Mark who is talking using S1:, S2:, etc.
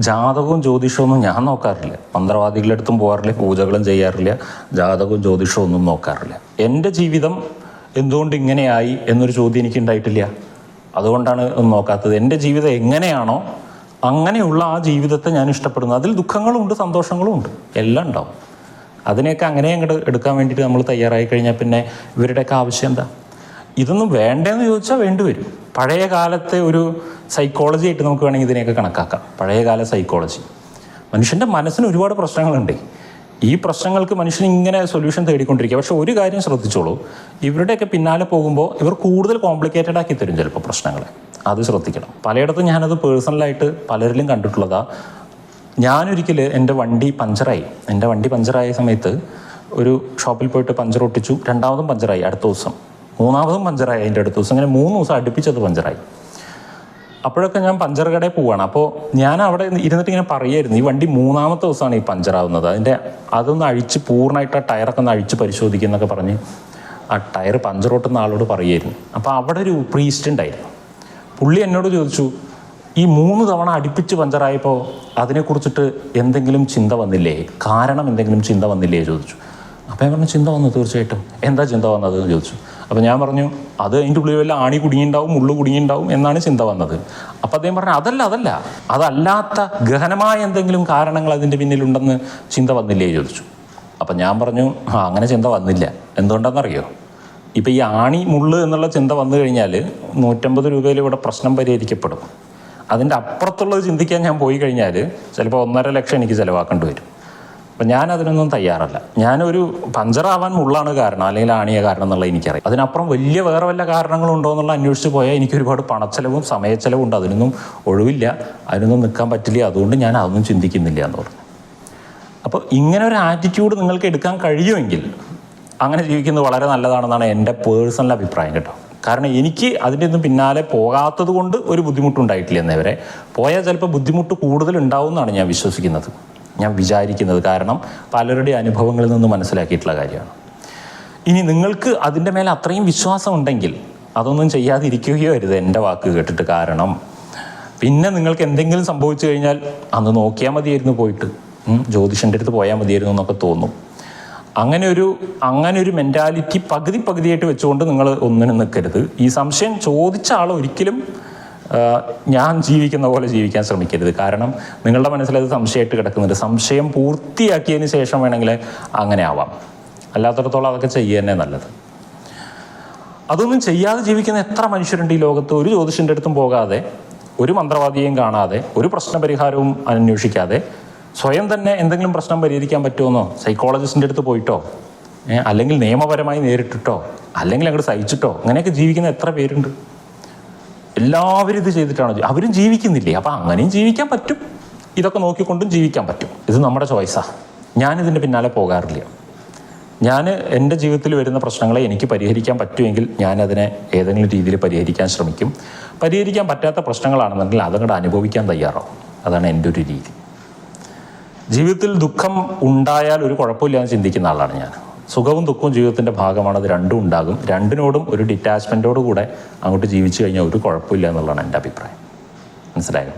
S1: ജാതകവും ജ്യോതിഷമൊന്നും ഞാൻ നോക്കാറില്ല. മന്ത്രവാദികളുടെ അടുത്തും പോകാറില്ല പൂജകളും ചെയ്യാറില്ല ജാതകവും ജ്യോതിഷവും ഒന്നും നോക്കാറില്ല. എന്റെ ജീവിതം എന്തുകൊണ്ട് ഇങ്ങനെയായി എന്നൊരു ചോദ്യം എനിക്ക് ഉണ്ടായിട്ടില്ല. അതുകൊണ്ടാണ് ഒന്നും നോക്കാത്തത്. എന്റെ ജീവിതം എങ്ങനെയാണോ അങ്ങനെയുള്ള ആ ജീവിതത്തെ ഞാൻ ഇഷ്ടപ്പെടുന്നു അതിൽ ദുഃഖങ്ങളും ഉണ്ട് സന്തോഷങ്ങളും ഉണ്ട് എല്ലാം ഉണ്ടാവും. അതിനെയൊക്കെ അങ്ങനെ അങ്ങോട്ട് എടുക്കാൻ വേണ്ടിയിട്ട് നമ്മൾ തയ്യാറായി കഴിഞ്ഞാൽ പിന്നെ ഇവരുടെയൊക്കെ ആവശ്യം എന്താ? ഇതൊന്നും വേണ്ടതെന്ന് ചോദിച്ചാൽ വേണ്ടി വരും. പഴയ കാലത്തെ ഒരു സൈക്കോളജി ആയിട്ട് നമുക്ക് വേണമെങ്കിൽ ഇതിനെയൊക്കെ കണക്കാക്കാം. പഴയകാല സൈക്കോളജി മനുഷ്യന്റെ മനസ്സിന് ഒരുപാട് പ്രശ്നങ്ങളുണ്ട്. ഈ പ്രശ്നങ്ങൾക്ക് മനുഷ്യൻ ഇങ്ങനെ സൊല്യൂഷൻ തേടിക്കൊണ്ടിരിക്കുക. പക്ഷെ ഒരു കാര്യം ശ്രദ്ധിച്ചോളൂ. ഇവരുടെയൊക്കെ പിന്നാലെ പോകുമ്പോൾ ഇവർ കൂടുതൽ കോംപ്ലിക്കേറ്റഡ് ആക്കി തരും ചിലപ്പോൾ പ്രശ്നങ്ങളെ. അത് ശ്രദ്ധിക്കണം. പലയിടത്തും ഞാനത് പേഴ്സണലായിട്ട് പലരിലും കണ്ടിട്ടുള്ളതാ. ഞാനൊരിക്കൽ എന്റെ വണ്ടി പഞ്ചറായി. എന്റെ വണ്ടി പഞ്ചറായ സമയത്ത് ഒരു ഷോപ്പിൽ പോയിട്ട് പഞ്ചർ ഒട്ടിച്ചു. രണ്ടാമതും പഞ്ചറായി അടുത്ത ദിവസം. മൂന്നാമതും പഞ്ചറായി. അതിന്റെ അടുത്ത ദിവസം. അങ്ങനെ മൂന്ന് ദിവസം അടുപ്പിച്ചത് പഞ്ചറായി. അപ്പോഴൊക്കെ ഞാൻ പഞ്ചർ കടയിൽ പോവാണ്. അപ്പോൾ ഞാൻ അവിടെ ഇരുന്നിട്ട് ഇങ്ങനെ പറയായിരുന്നു ഈ വണ്ടി മൂന്നാമത്തെ ദിവസമാണ് ഈ പഞ്ചറാവുന്നത് അതിന്റെ അതൊന്ന് അഴിച്ച് പൂർണമായിട്ട് ആ ടയറൊക്കെ ഒന്ന് അഴിച്ച് പരിശോധിക്കുന്നൊക്കെ പറഞ്ഞ് ആ ടയർ പഞ്ചർ ഓട്ടുന്ന ആളോട് പറയായിരുന്നു. അപ്പോൾ അവിടെ ഒരു പ്രീസ്റ്റ് ഉണ്ടായിരുന്നു. പുള്ളി എന്നോട് ചോദിച്ചു ഈ മൂന്ന് തവണ അടുപ്പിച്ച് പഞ്ചറായപ്പോൾ അതിനെക്കുറിച്ചിട്ട് എന്തെങ്കിലും ചിന്ത വന്നില്ലേ? കാരണം എന്തെങ്കിലും ചിന്ത വന്നില്ലേ? ചോദിച്ചു. അപ്പോൾ ഞാൻ പറഞ്ഞു ചിന്ത വന്നു തീർച്ചയായിട്ടും. എന്താ ചിന്ത വന്നതെന്ന് ചോദിച്ചു. അപ്പോൾ ഞാൻ പറഞ്ഞു അത് അതിന്റെ ഉള്ളിൽ വല്ല ആണി കുടുങ്ങിണ്ടാവും മുള്ളു കുടുങ്ങിണ്ടാവും എന്നാണ് ചിന്ത വന്നത്. അപ്പോൾ അദ്ദേഹം പറഞ്ഞു അതല്ല അതല്ല. അതല്ലാത്ത ഗഹനമായ എന്തെങ്കിലും കാരണങ്ങൾ അതിന്റെ പിന്നിലുണ്ടെന്ന് ചിന്ത വന്നില്ലേ? ചോദിച്ചു. അപ്പം ഞാൻ പറഞ്ഞു ആ അങ്ങനെ ചിന്ത വന്നില്ല. എന്തുകൊണ്ടാണെന്നറിയോ ഇപ്പം ഈ ആണി മുള്ള് എന്നുള്ള ചിന്ത വന്നു കഴിഞ്ഞാൽ നൂറ്റമ്പത് രൂപയിൽ ഇവിടെ പ്രശ്നം പരിഹരിക്കപ്പെടും. അതിന്റെ അപ്പുറത്തുള്ളത് ചിന്തിക്കാൻ ഞാൻ പോയി കഴിഞ്ഞാൽ ചിലപ്പോൾ ഒന്നര ലക്ഷം എനിക്ക് ചിലവാക്കേണ്ടി വരും. അപ്പം ഞാൻ അതിനൊന്നും തയ്യാറല്ല. ഞാനൊരു പഞ്ചറാവാൻ മുള്ളാണ് കാരണം അല്ലെങ്കിൽ ആണിയ കാരണം എന്നുള്ളത് എനിക്കറിയാം അതിനപ്പുറം വലിയ വേറെ വല്ല കാരണങ്ങളുണ്ടോ എന്നുള്ള അന്വേഷിച്ച് പോയാൽ എനിക്ക് ഒരുപാട് പണച്ചെലവും സമയച്ചെലവും ഉണ്ട് അതിനൊന്നും ഒഴിവില്ല. അതിനൊന്നും നിൽക്കാൻ പറ്റില്ല. അതുകൊണ്ട് ഞാൻ അതൊന്നും ചിന്തിക്കുന്നില്ല എന്ന് പറഞ്ഞു. അപ്പോൾ ഇങ്ങനെ ഒരു ആറ്റിറ്റ്യൂഡ് നിങ്ങൾക്ക് എടുക്കാൻ കഴിയുമെങ്കിൽ അങ്ങനെ ജീവിക്കുന്നത് വളരെ നല്ലതാണെന്നാണ് എന്റെ പേഴ്സണൽ അഭിപ്രായം കേട്ടോ. കാരണം എനിക്ക് അതിന്റെ ഒന്നും പിന്നാലെ പോകാത്തത് കൊണ്ട് ഒരു ബുദ്ധിമുട്ടുണ്ടായിട്ടില്ല എന്നവരെ പോയാൽ ചിലപ്പോൾ ബുദ്ധിമുട്ട് കൂടുതൽ ഉണ്ടാവും എന്നാണ് ഞാൻ വിശ്വസിക്കുന്നത്. ഞാൻ വിചാരിക്കുന്നത് കാരണം പലരുടെ അനുഭവങ്ങളിൽ നിന്ന് മനസ്സിലാക്കിയിട്ടുള്ള കാര്യമാണ്. ഇനി നിങ്ങൾക്ക് അതിന്റെ മേലെ അത്രയും വിശ്വാസം ഉണ്ടെങ്കിൽ അതൊന്നും ചെയ്യാതിരിക്കുകയോ അരുത്. എന്റെ വാക്ക് കേട്ടിട്ട് കാരണം പിന്നെ നിങ്ങൾക്ക് എന്തെങ്കിലും സംഭവിച്ചു കഴിഞ്ഞാൽ അന്ന് നോക്കിയാൽ മതിയായിരുന്നു പോയിട്ട്. ജ്യോതിഷന്റെ അടുത്ത് പോയാൽ മതിയായിരുന്നു എന്നൊക്കെ തോന്നും. അങ്ങനെ ഒരു അങ്ങനെ ഒരു മെന്റാലിറ്റി പകുതി പകുതിയായിട്ട് വെച്ചുകൊണ്ട് നിങ്ങൾ ഒന്നിനും നിൽക്കരുത്. ഈ സംശയം ചോദിച്ച ആൾ ഒരിക്കലും ഞാൻ ജീവിക്കുന്ന പോലെ ജീവിക്കാൻ ശ്രമിക്കരുത്. കാരണം നിങ്ങളുടെ മനസ്സിൽ അത് സംശയമായിട്ട് കിടക്കുന്നുണ്ട്. സംശയം പൂർത്തിയാക്കിയതിന് ശേഷം വേണമെങ്കിൽ അങ്ങനെ ആവാം. അല്ലാത്തടത്തോളം അതൊക്കെ ചെയ്യുക തന്നെ നല്ലത്. അതൊന്നും ചെയ്യാതെ ജീവിക്കുന്ന എത്ര മനുഷ്യരുണ്ട് ഈ ലോകത്ത്? ഒരു ജ്യോതിഷന്റെ അടുത്തും പോകാതെ ഒരു മന്ത്രവാദിയെയും കാണാതെ ഒരു പ്രശ്നപരിഹാരവും അന്വേഷിക്കാതെ സ്വയം തന്നെ എന്തെങ്കിലും പ്രശ്നം പരിഹരിക്കാൻ പറ്റുമെന്നോ? സൈക്കോളജിസ്റ്റിന്റെ അടുത്ത് പോയിട്ടോ? അല്ലെങ്കിൽ നിയമപരമായി നേരിട്ടിട്ടോ? അല്ലെങ്കിൽ അങ്ങോട്ട് സഹിച്ചിട്ടോ? അങ്ങനെയൊക്കെ ജീവിക്കുന്ന എത്ര പേരുണ്ട്? എല്ലാവരും ഇത് ചെയ്തിട്ടാണ് അവരും ജീവിക്കുന്നില്ലേ? അപ്പം അങ്ങനെയും ജീവിക്കാൻ പറ്റും. ഇതൊക്കെ നോക്കിക്കൊണ്ടും ജീവിക്കാൻ പറ്റും. ഇത് നമ്മുടെ ചോയ്സാണ് ഞാനിതിന്റെ പിന്നാലെ പോകാറില്ല. ഞാൻ എന്റെ ജീവിതത്തിൽ വരുന്ന പ്രശ്നങ്ങളെ എനിക്ക് പരിഹരിക്കാൻ പറ്റുമെങ്കിൽ ഞാനതിനെ ഏതെങ്കിലും രീതിയിൽ പരിഹരിക്കാൻ ശ്രമിക്കും. പരിഹരിക്കാൻ പറ്റാത്ത പ്രശ്നങ്ങളാണെന്നുണ്ടെങ്കിൽ അതങ്ങോട്ട് അനുഭവിക്കാൻ തയ്യാറാവും. അതാണ് എന്റെ ഒരു രീതി. ജീവിതത്തിൽ ദുഃഖം ഉണ്ടായാൽ ഒരു കുഴപ്പമില്ല എന്ന് ചിന്തിക്കുന്ന ആളാണ് ഞാൻ. സുഖവും ദുഃഖവും ജീവിതത്തിന്റെ ഭാഗമാണ്. അത് രണ്ടും ഉണ്ടാകും. രണ്ടിനോടും ഒരു ഡിറ്റാച്ച്മെന്റോടു കൂടെ അങ്ങോട്ട് ജീവിച്ചു കഴിഞ്ഞാൽ ഒരു കുഴപ്പമില്ല എന്നുള്ളതാണ് എന്റെ അഭിപ്രായം. മനസ്സിലായോ?